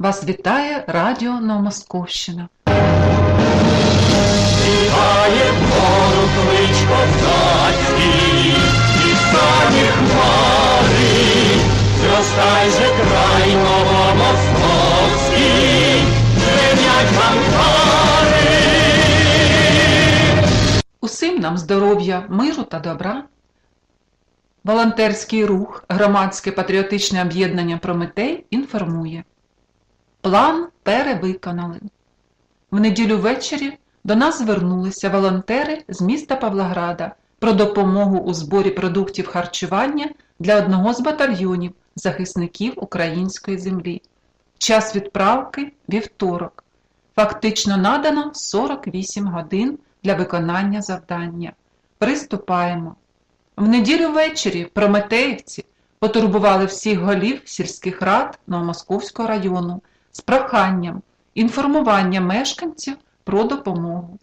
Вас вітає Радіо Новомосковщина. Вітає вгору клич козацький, і самі хмари, зростай же край новомосковський, звенять фанфари. Усім нам здоров'я, миру та добра. Волонтерський рух, громадське патріотичне об'єднання Прометей інформує. План перевиконали. В неділю ввечері до нас звернулися волонтери з міста Павлограда про допомогу у зборі продуктів харчування для одного з батальйонів захисників української землі. Час відправки вівторок. Фактично надано 48 годин для виконання завдання. Приступаємо. В неділю ввечері прометеївці потурбували всіх голів сільських рад Новомосковського району з проханням інформування мешканців про допомогу.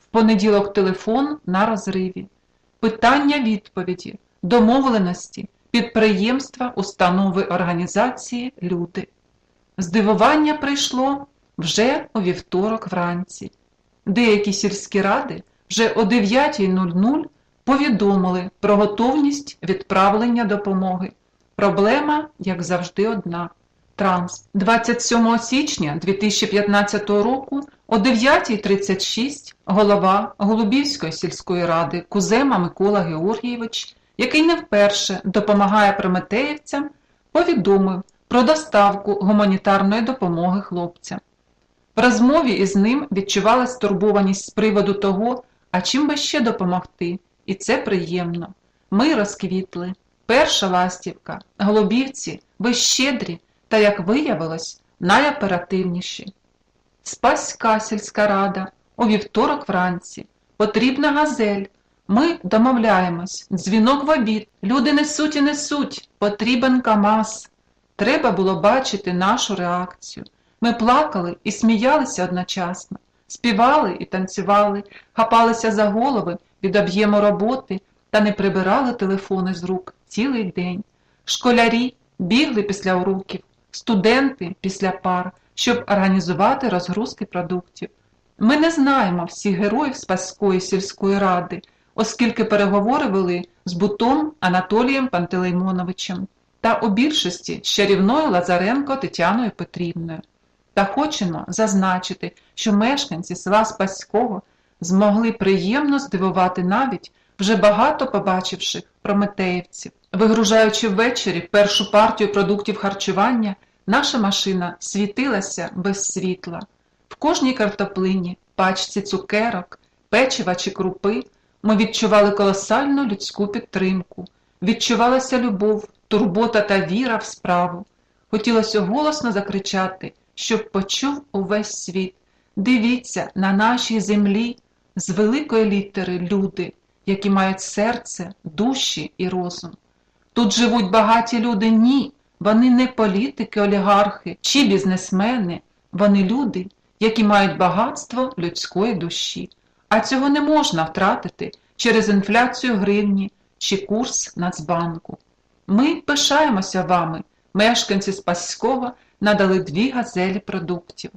В понеділок телефон на розриві, питання відповіді, домовленості, підприємства, установи організації, люди. Здивування прийшло вже у вівторок вранці. Деякі сільські ради вже о 9.00 повідомили про готовність відправлення допомоги. Проблема, як завжди, одна. Транс. 27 січня 2015 року о 9.36 голова Голубівської сільської ради Кузема Микола Георгійович, який не вперше допомагає прометеївцям, повідомив про доставку гуманітарної допомоги хлопцям. В розмові із ним відчувала стурбованість з приводу того, а чим би ще допомогти, і це приємно. Ми розквітли. Перша ластівка, голубівці, ви щедрі та, як виявилось, найоперативніші. Спаська сільська рада, у вівторок вранці, потрібна газель. Ми домовляємось, дзвінок в обід, люди несуть і несуть, потрібен КАМАЗ. Треба було бачити нашу реакцію. Ми плакали і сміялися одночасно, співали і танцювали, хапалися за голови від об'єму роботи та не прибирали телефони з рук цілий день. Школярі бігли після уроків, студенти після пар, щоб організувати розгрузки продуктів. Ми не знаємо всіх героїв Спаської сільської ради, оскільки переговори вели з Бутом Анатолієм Пантелеймоновичем та у більшості з чарівною Лазаренко Тетяною Петрівною. Та хочемо зазначити, що мешканці села Спаського змогли приємно здивувати навіть вже багато побачивших прометеївців. Вигружаючи ввечері першу партію продуктів харчування, наша машина світилася без світла. В кожній картоплині, пачці цукерок, печива чи крупи ми відчували колосальну людську підтримку, відчувалася любов, турбота та віра в справу. Хотілося голосно закричати, щоб почув увесь світ. Дивіться на нашій землі з великої літери люди, які мають серце, душі і розум. Тут живуть багаті люди, ні, вони не політики, олігархи чи бізнесмени, вони люди, які мають багатство людської душі. А цього не можна втратити через інфляцію гривні чи курс Нацбанку. Ми пишаємося вами, мешканці Спаського надали дві газелі продуктів.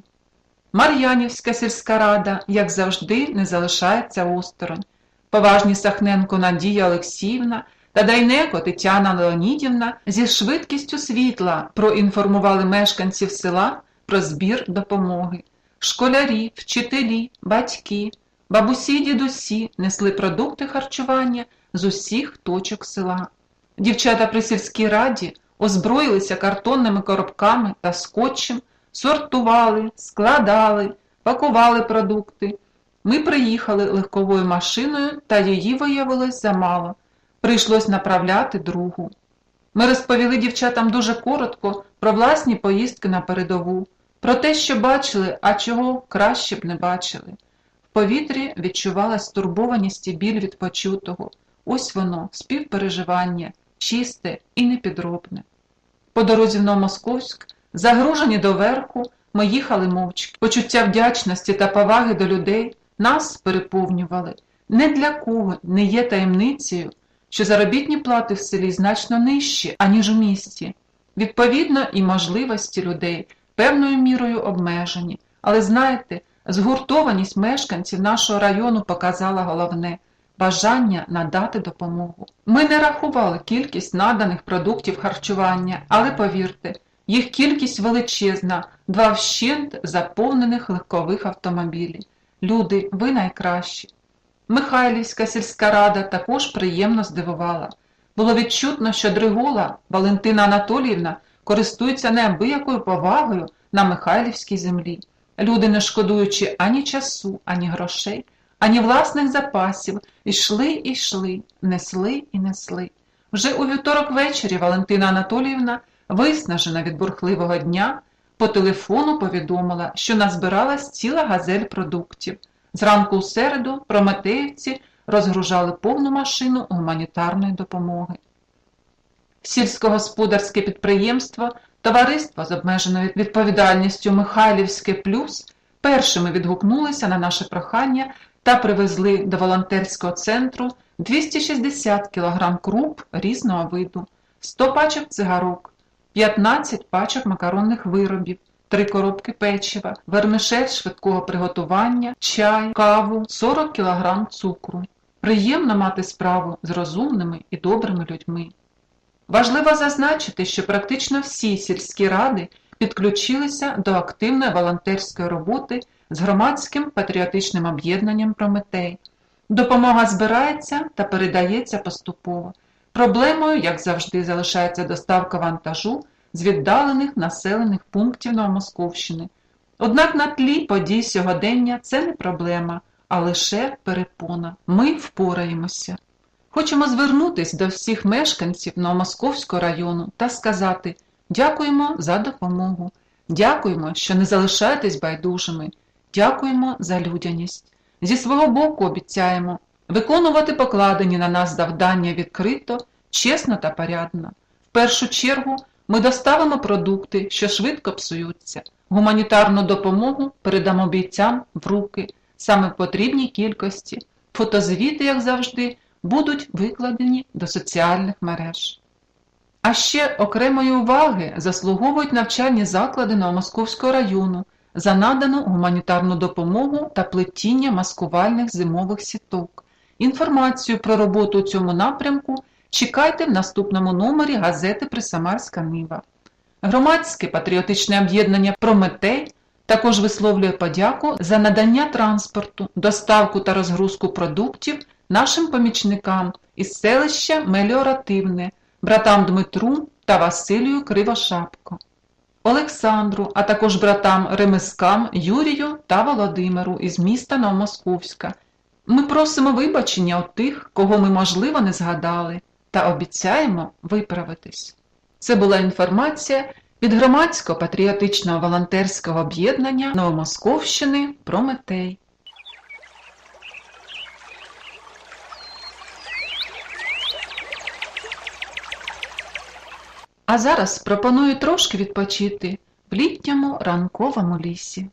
Мар'янівська сільська рада, як завжди, не залишається осторонь. Поважні Сахненко Надія Олексіївна та Дайнеко Тетяна Леонідівна зі швидкістю світла проінформували мешканців села про збір допомоги. Школярі, вчителі, батьки, бабусі й дідусі несли продукти харчування з усіх точок села. Дівчата при сільській раді озброїлися картонними коробками та скотчем, сортували, складали, пакували продукти. Ми приїхали легковою машиною, та її виявилось замало. Прийшлось направляти другу. Ми розповіли дівчатам дуже коротко про власні поїздки на передову, про те, що бачили, а чого краще б не бачили. В повітрі відчувалась стурбованість і біль від почутого. Ось воно, співпереживання, чисте і непідробне. По дорозі в Новомосковськ, загружені доверху, ми їхали мовчки. Почуття вдячності та поваги до людей нас переповнювали. Не для кого не є таємницею, що заробітні плати в селі значно нижчі, аніж у місті. Відповідно, і можливості людей певною мірою обмежені. Але знаєте, згуртованість мешканців нашого району показала головне бажання надати допомогу. Ми не рахували кількість наданих продуктів харчування, але повірте, їх кількість величезна, два вщент заповнених легкових автомобілів. Люди, ви найкращі. Михайлівська сільська рада також приємно здивувала. Було відчутно, що Дригола Валентина Анатоліївна користується неабиякою повагою на Михайлівській землі. Люди, не шкодуючи ані часу, ані грошей, ані власних запасів, йшли і йшли, несли і несли. Вже у вівторок ввечері Валентина Анатоліївна, виснажена від бурхливого дня, по телефону повідомила, що назбиралась ціла газель продуктів. Зранку у середу прометеївці розгружали повну машину гуманітарної допомоги. Сільськогосподарське підприємство Товариство з обмеженою відповідальністю Михайлівське Плюс першими відгукнулися на наше прохання та привезли до волонтерського центру 260 кг круп різного виду, 100 пачок цигарок, 15 пачок макаронних виробів, 3 коробки печива, вермишель швидкого приготування, чай, каву, 40 кг цукру. Приємно мати справу з розумними і добрими людьми. Важливо зазначити, що практично всі сільські ради підключилися до активної волонтерської роботи з громадським патріотичним об'єднанням Прометей. Допомога збирається та передається поступово. Проблемою, як завжди, залишається доставка вантажу з віддалених населених пунктів Новомосковщини. Однак на тлі подій сьогодення це не проблема, а лише перепона. Ми впораємося. Хочемо звернутися до всіх мешканців Новомосковського району та сказати дякуємо за допомогу, дякуємо, що не залишаєтесь байдужими, дякуємо за людяність. Зі свого боку обіцяємо виконувати покладені на нас завдання відкрито, чесно та порядно. В першу чергу ми доставимо продукти, що швидко псуються. Гуманітарну допомогу передамо бійцям в руки, саме в потрібній кількості. Фотозвіти, як завжди, будуть викладені до соціальних мереж. А ще окремої уваги заслуговують навчальні заклади Новомосковського району за надану гуманітарну допомогу та плетіння маскувальних зимових сіток. Інформацію про роботу у цьому напрямку чекайте в наступному номері газети Присамарська Нива. Громадське патріотичне об'єднання Прометей також висловлює подяку за надання транспорту, доставку та розгрузку продуктів нашим помічникам із селища Меліоративне, братам Дмитру та Василію Кривошапко, Олександру, а також братам Ремескам Юрію та Володимиру із міста Новомосковська. Ми просимо вибачення у тих, кого ми, можливо, не згадали, та обіцяємо виправитись. Це була інформація від громадського патріотичного волонтерського об'єднання Новомосковщини Прометей. А зараз пропоную трошки відпочити в літньому ранковому лісі.